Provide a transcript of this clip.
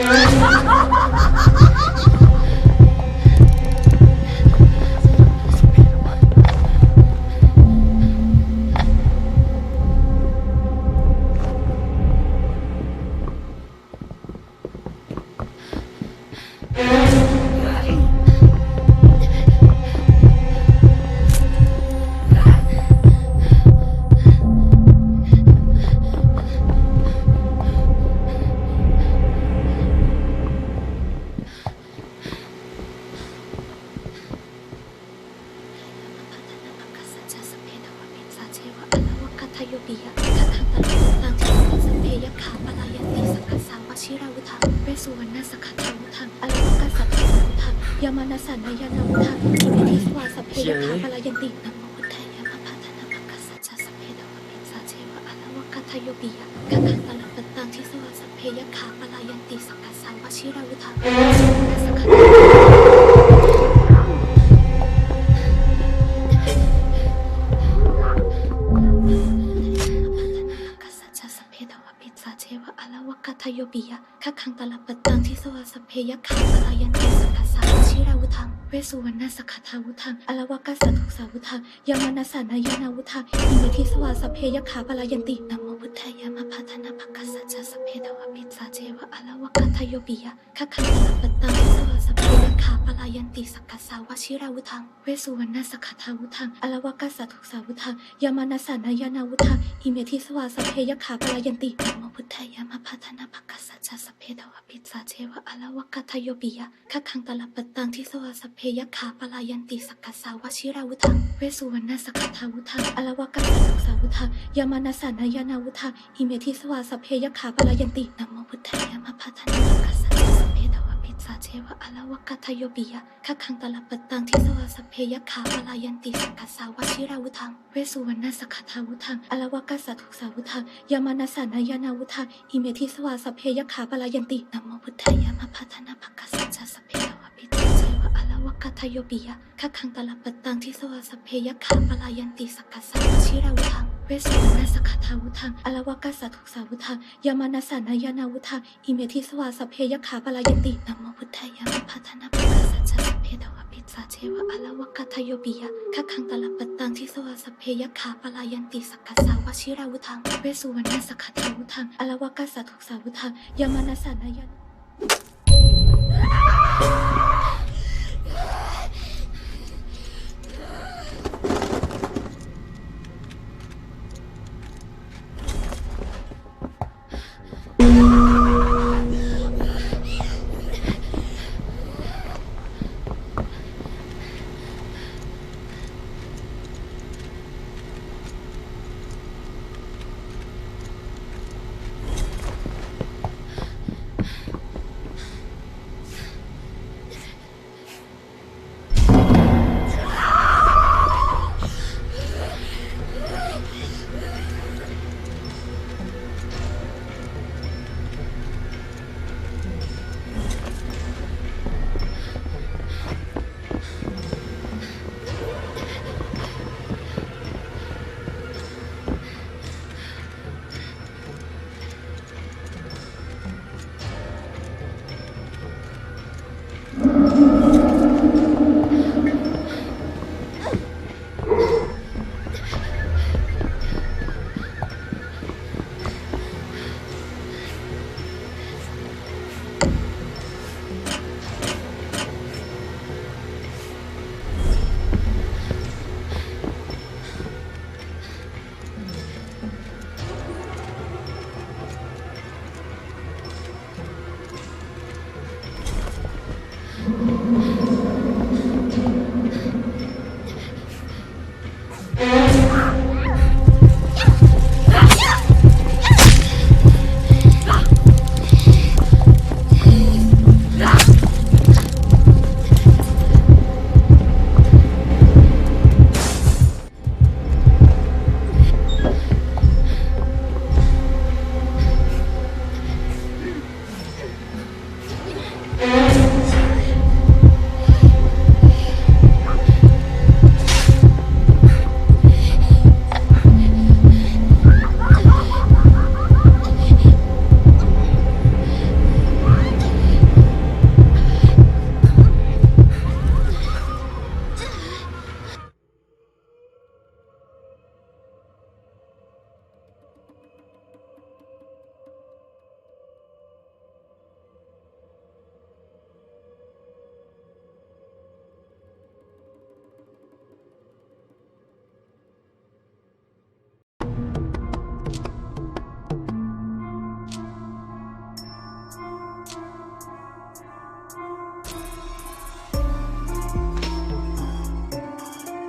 Yeah. ติยะทัทังตังตังทิสสัพเพยะขาปลายันติสักขะสาวชิราวุธังเวสุวรรณสักขะทาวุธังอะละวะกัสสัพเพวุธังยามานัสสานายานาวุธังอิมิทิสวาสัพเพยะขาปลายันตินะโมพุทธายะมะพะทะนะมกัสสะจสัพเพทวะปิสาเชวะอะลวะกัตถโยปิยะทัทังตังตังทิสวาสัพเพยะขาปลายันติสักขะสาวชิราวุธังเวสุวรรณสักขะ ทโยปิยะคัคคังตะลัปปตังทิสวาสเพยคขาปะลายันติสักขะสาชิราวุธัง เวสุวรรณสักขะทาวุธังอละวะกัสสะทุสาวุธังยามนัสสานายานาวุธังอิมิทิสวาสเพยคขาปะลายันตินโมพุทธายะมะพัฒนาภกัสสะจสเพทวะปิสาเจวะอละวะกัส โยปิยะคัคคังตะลัปปตังทิสวสัพเพยขาปลายันติสักขะสาวชิราวุธัง เวสุวรรณสักขทาวุธังอลวะกัสสทุกสาวุธังยามานัสสานายานาวุธังอิเมิทิสวาสัพเพยขาปลายันตินะโมพุทธายะมะพะทะนะภกัสสะจะสัพเพทวปิสาเชวะอลวะกัตถโยปิยะคัคคังตะลัปปตังทิสวาสัพเพยขาปลายันติสักขะสาวชิราวุธัง เวสุวรรณสักขทาวุธังอลวะกัสสทุกสาวุธังยามานัสสานายานาวุธังอิเมิทิสวาสัพเพยขาปลายันตินโมพุทธายะมะพะทะนะาเชวะอลวะกัตถโยปิยะคคังตลปปะตังทิสวาสเพยะขาปลายันติสักขะสาวชิราวุธัง เวสุวรรณสักทาวุธังอลวะกัสสะทุสาวุธังยามานัสานายานาวุธังอิเมทิสวาสเพยะขาปลายันตินโมพุทธายะมะพะทะนะภกัสสะจสเพทวะปิสาเชวะอลวะกัตถโยปิยะคคังตลปปะตังทิสวาสเพยะขาปลายันติสักขะสาวชิราวุธัง เวสสุวรรณสักขะทาวุธังอลวกัสสะทุกสาวุธังยามานัสสานายานาวุธังอิเมทิสวาสเพยขาปลายันตินะโมพุทธายะมพะทะนะภะกัสสะจะสัพเพทวะปิสาเชวะอลวกัตโยปิยะคัคังตะลัปตังทิสวาสเพยขาปลายันติสักสาวชิราวุธังเวสุวรรณสักขะทาวุธังอลวกัสสะทุกสาวุธังยามานัสสานายา Mm-hmm.